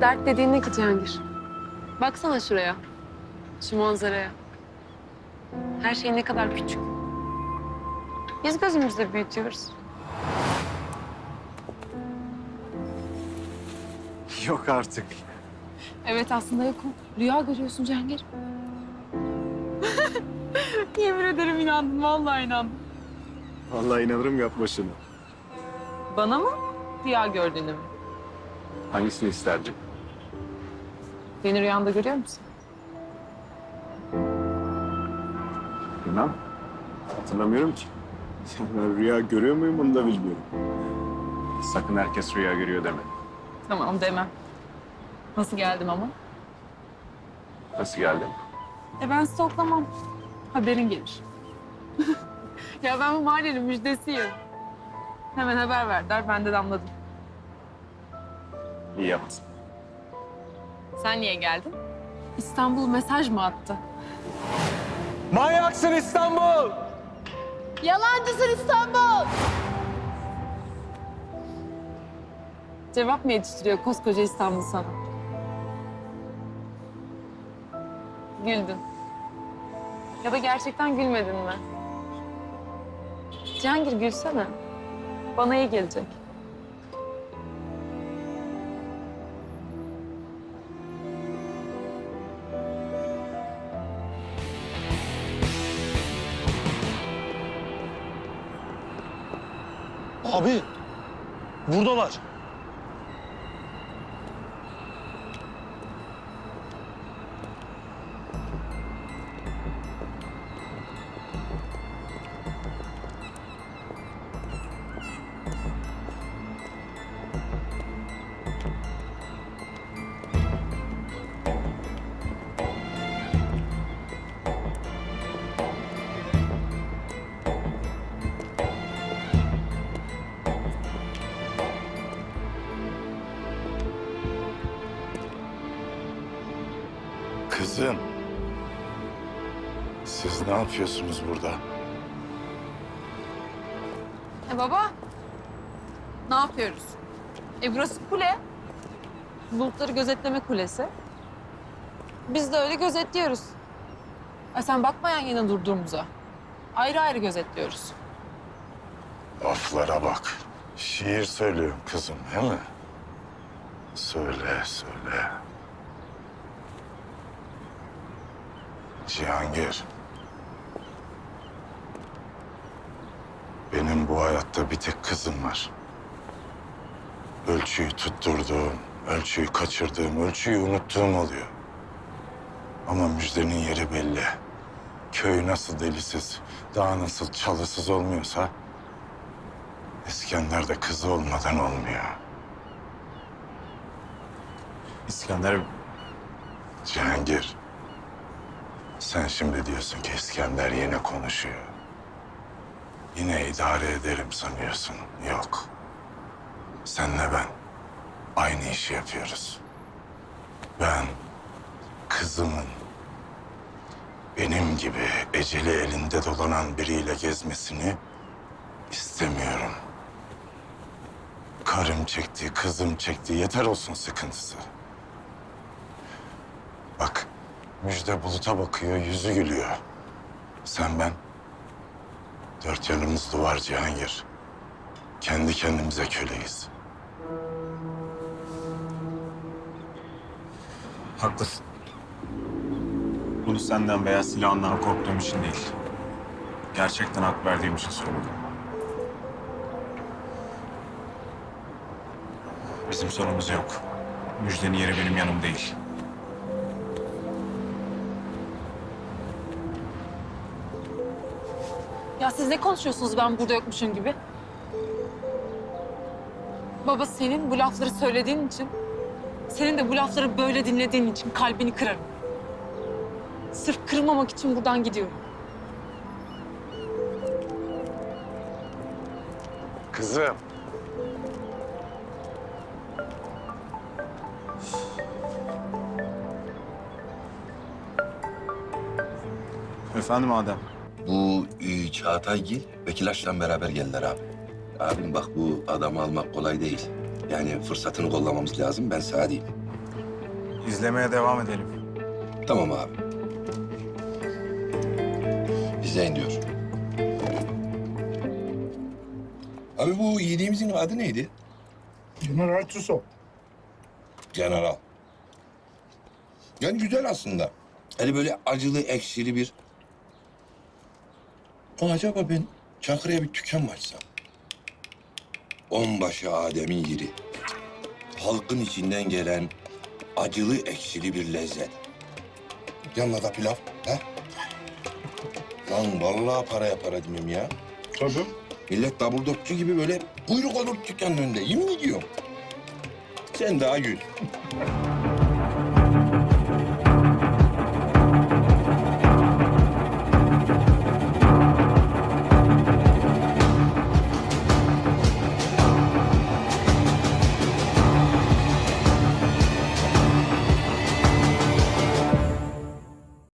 Dert dediğin ne ki Cihangir? Baksana şuraya. Şu manzaraya. Her şey ne kadar küçük. Biz gözümüzde büyütüyoruz. Yok artık. Evet aslında yokum. Rüya görüyorsun Cihangir. Yemin ederim inandım. Vallahi inandım. Vallahi inanırım yapma şunu. Bana mı? Rüya gördüğünü mü? Hangisini isterdin? Beni rüyanda görüyor musun? Bilmem. Hatırlamıyorum ki. Ben rüya görüyor muyum onu da bilmiyorum. Sakın herkes rüya görüyor deme. Tamam demem. Nasıl geldim ama? Nasıl geldin? E ben stoklamam. Haberin gelir. ya ben bu mahallenin müjdesiyim. Hemen haber verdiler, ben de damladım. İyi yaptın. Sen niye geldin? İstanbul mesaj mı attı? Manyaksın İstanbul! Yalancısın İstanbul! Cevap mı yetiştiriyor koskoca İstanbul sana? Güldün. Ya da gerçekten gülmedin mi? Cihangir gülsene. Bana iyi gelecek. Abi, buradalar. Kızım. Siz ne yapıyorsunuz burada? E baba, ne yapıyoruz? E burası kule. Bulutları gözetleme kulesi. Biz de öyle gözetliyoruz. E sen bakma yan yana durduğumuza. Ayrı ayrı gözetliyoruz. Laflara bak. Şiir söylüyorum kızım, değil mi? Söyle, söyle. Cihangir. Benim bu hayatta bir tek kızım var. Ölçüyü tutturduğum, ölçüyü kaçırdığım, ölçüyü unuttuğum oluyor. Ama müjdenin yeri belli. Köy nasıl delisiz, dağ nasıl çalısız olmuyorsa... İskender de kızı olmadan olmuyor. İskender Cihangir. Sen şimdi diyorsun ki İskender yine konuşuyor. Yine idare ederim sanıyorsun. Yok. Senle ben aynı işi yapıyoruz. Ben kızımın benim gibi eceli elinde dolanan biriyle gezmesini istemiyorum. Karım çekti, kızım çekti. Yeter olsun sıkıntısı. Bak, müjde buluta bakıyor, yüzü gülüyor. Sen ben, dört yanımız duvar Cihangir. Kendi kendimize köleyiz. haklısın. Bunu senden veya silahından korktuğum için değil. Gerçekten hak verdiğim için söyledim. Bizim sorunumuz yok. Müjdenin yeri benim yanım değil. Ya siz ne konuşuyorsunuz ben burada yokmuşum gibi? Baba senin bu lafları söylediğin için, senin de bu lafları böyle dinlediğin için kalbini kırarım. Sırf kırmamak için buradan gidiyorum. Kızım. Efendim Adem. Bu e, Çağataygil Vekilaş'la beraber geldiler abi. Abim bak bu adamı almak kolay değil. Yani fırsatını kollamamız lazım ben sana diyeyim. İzlemeye devam edelim. Tamam abi. İzleyin diyor. Abi bu yediğimizin adı neydi? General Tuso. General. Yani güzel aslında. Hani böyle acılı, ekşili bir... Ama acaba ben Çankırı'ya bir dükkan mı açsam? Onbaşı Adem'in yeri. Halkın içinden gelen acılı, ekşili bir lezzet. Yanına da pilav. He? Lan vallahi para yapar Adem'im ya. Tabii. Millet dabuldokçu gibi böyle kuyruk olur dükkanın önünde. Yemin ediyorum. Sen daha gül.